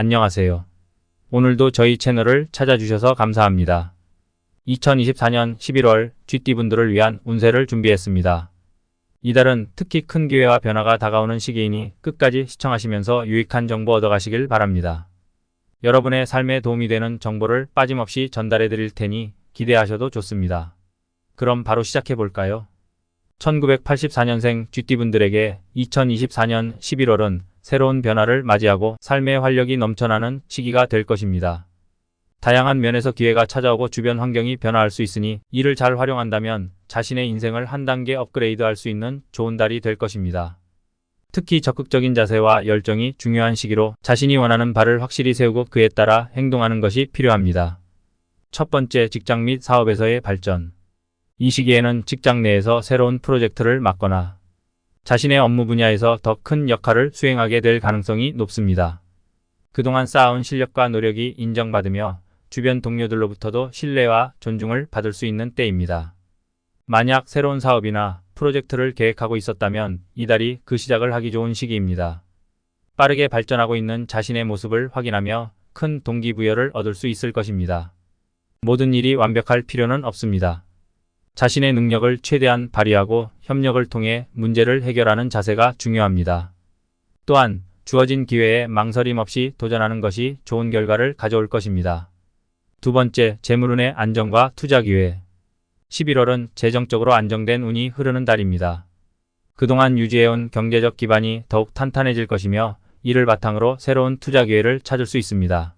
안녕하세요. 오늘도 저희 채널을 찾아주셔서 감사합니다. 2024년 11월 GT분들을 위한 운세를 준비했습니다. 이달은 특히 큰 기회와 변화가 다가오는 시기이니 끝까지 시청하시면서 유익한 정보 얻어가시길 바랍니다. 여러분의 삶에 도움이 되는 정보를 빠짐없이 전달해 드릴 테니 기대하셔도 좋습니다. 그럼 바로 시작해 볼까요? 1984년생 GT분들에게 2024년 11월은 새로운 변화를 맞이하고 삶의 활력이 넘쳐나는 시기가 될 것입니다. 다양한 면에서 기회가 찾아오고 주변 환경이 변화할 수 있으니 이를 잘 활용한다면 자신의 인생을 한 단계 업그레이드 할 수 있는 좋은 달이 될 것입니다. 특히 적극적인 자세와 열정이 중요한 시기로 자신이 원하는 바를 확실히 세우고 그에 따라 행동하는 것이 필요합니다. 첫 번째 직장 및 사업에서의 발전. 이 시기에는 직장 내에서 새로운 프로젝트를 맡거나 자신의 업무 분야에서 더 큰 역할을 수행하게 될 가능성이 높습니다. 그동안 쌓아온 실력과 노력이 인정받으며 주변 동료들로부터도 신뢰와 존중을 받을 수 있는 때입니다. 만약 새로운 사업이나 프로젝트를 계획하고 있었다면 이달이 그 시작을 하기 좋은 시기입니다. 빠르게 발전하고 있는 자신의 모습을 확인하며 큰 동기부여를 얻을 수 있을 것입니다. 모든 일이 완벽할 필요는 없습니다. 자신의 능력을 최대한 발휘하고 협력을 통해 문제를 해결하는 자세가 중요합니다. 또한 주어진 기회에 망설임 없이 도전하는 것이 좋은 결과를 가져올 것입니다. 두 번째, 재물운의 안정과 투자 기회. 11월은 재정적으로 안정된 운이 흐르는 달입니다. 그동안 유지해온 경제적 기반이 더욱 탄탄해질 것이며 이를 바탕으로 새로운 투자 기회를 찾을 수 있습니다.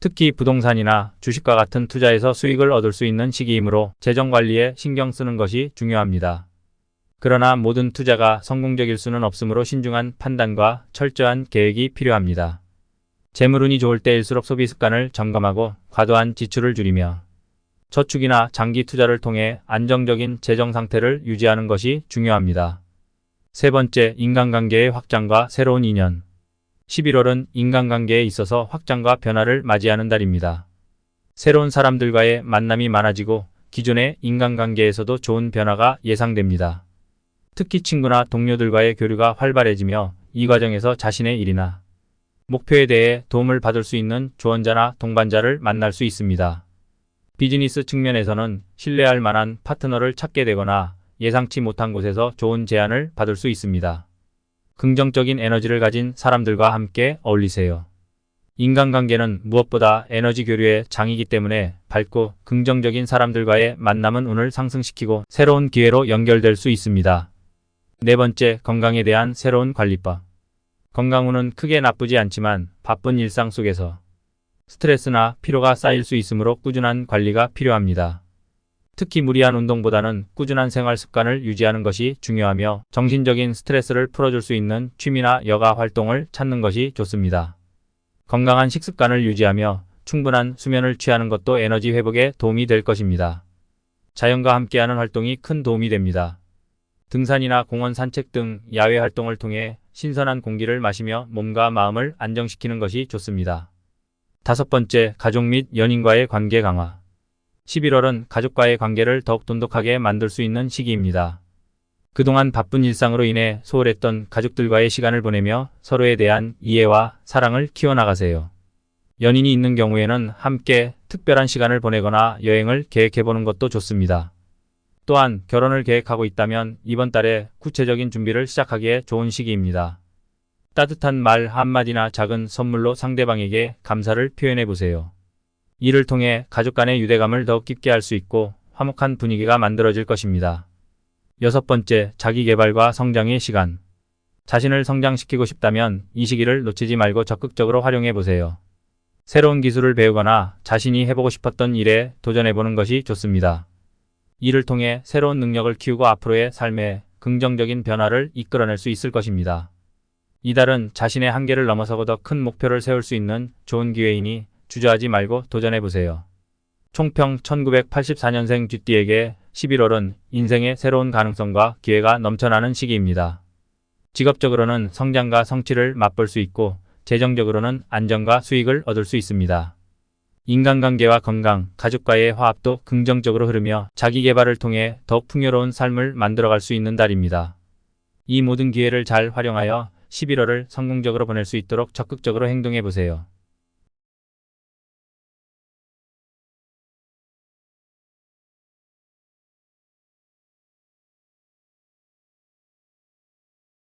특히 부동산이나 주식과 같은 투자에서 수익을 얻을 수 있는 시기이므로 재정 관리에 신경 쓰는 것이 중요합니다. 그러나 모든 투자가 성공적일 수는 없으므로 신중한 판단과 철저한 계획이 필요합니다. 재물운이 좋을 때일수록 소비 습관을 점검하고 과도한 지출을 줄이며 저축이나 장기 투자를 통해 안정적인 재정 상태를 유지하는 것이 중요합니다. 세 번째, 인간관계의 확장과 새로운 인연. 11월은 인간관계에 있어서 확장과 변화를 맞이하는 달입니다. 새로운 사람들과의 만남이 많아지고 기존의 인간관계에서도 좋은 변화가 예상됩니다. 특히 친구나 동료들과의 교류가 활발해지며 이 과정에서 자신의 일이나 목표에 대해 도움을 받을 수 있는 조언자나 동반자를 만날 수 있습니다. 비즈니스 측면에서는 신뢰할 만한 파트너를 찾게 되거나 예상치 못한 곳에서 좋은 제안을 받을 수 있습니다. 긍정적인 에너지를 가진 사람들과 함께 어울리세요. 인간관계는 무엇보다 에너지 교류의 장이기 때문에 밝고 긍정적인 사람들과의 만남은 운을 상승시키고 새로운 기회로 연결될 수 있습니다. 네 번째, 건강에 대한 새로운 관리법. 건강운은 크게 나쁘지 않지만 바쁜 일상 속에서 스트레스나 피로가 쌓일 수 있으므로 꾸준한 관리가 필요합니다. 특히 무리한 운동보다는 꾸준한 생활 습관을 유지하는 것이 중요하며 정신적인 스트레스를 풀어줄 수 있는 취미나 여가 활동을 찾는 것이 좋습니다. 건강한 식습관을 유지하며 충분한 수면을 취하는 것도 에너지 회복에 도움이 될 것입니다. 자연과 함께하는 활동이 큰 도움이 됩니다. 등산이나 공원 산책 등 야외 활동을 통해 신선한 공기를 마시며 몸과 마음을 안정시키는 것이 좋습니다. 다섯 번째, 가족 및 연인과의 관계 강화. 11월은 가족과의 관계를 더욱 돈독하게 만들 수 있는 시기입니다. 그동안 바쁜 일상으로 인해 소홀했던 가족들과의 시간을 보내며 서로에 대한 이해와 사랑을 키워나가세요. 연인이 있는 경우에는 함께 특별한 시간을 보내거나 여행을 계획해보는 것도 좋습니다. 또한 결혼을 계획하고 있다면 이번 달에 구체적인 준비를 시작하기에 좋은 시기입니다. 따뜻한 말 한마디나 작은 선물로 상대방에게 감사를 표현해 보세요. 이를 통해 가족 간의 유대감을 더욱 깊게 할 수 있고 화목한 분위기가 만들어질 것입니다. 여섯 번째, 자기 개발과 성장의 시간. 자신을 성장시키고 싶다면 이 시기를 놓치지 말고 적극적으로 활용해 보세요. 새로운 기술을 배우거나 자신이 해보고 싶었던 일에 도전해 보는 것이 좋습니다. 이를 통해 새로운 능력을 키우고 앞으로의 삶에 긍정적인 변화를 이끌어낼 수 있을 것입니다. 이달은 자신의 한계를 넘어서고 더 큰 목표를 세울 수 있는 좋은 기회이니 주저하지 말고 도전해보세요. 총평 1984년생 쥐띠에게 11월은 인생의 새로운 가능성과 기회가 넘쳐나는 시기입니다. 직업적으로는 성장과 성취를 맛볼 수 있고 재정적으로는 안정과 수익을 얻을 수 있습니다. 인간관계와 건강, 가족과의 화합도 긍정적으로 흐르며 자기 개발을 통해 더욱 풍요로운 삶을 만들어갈 수 있는 달입니다. 이 모든 기회를 잘 활용하여 11월을 성공적으로 보낼 수 있도록 적극적으로 행동해 보세요.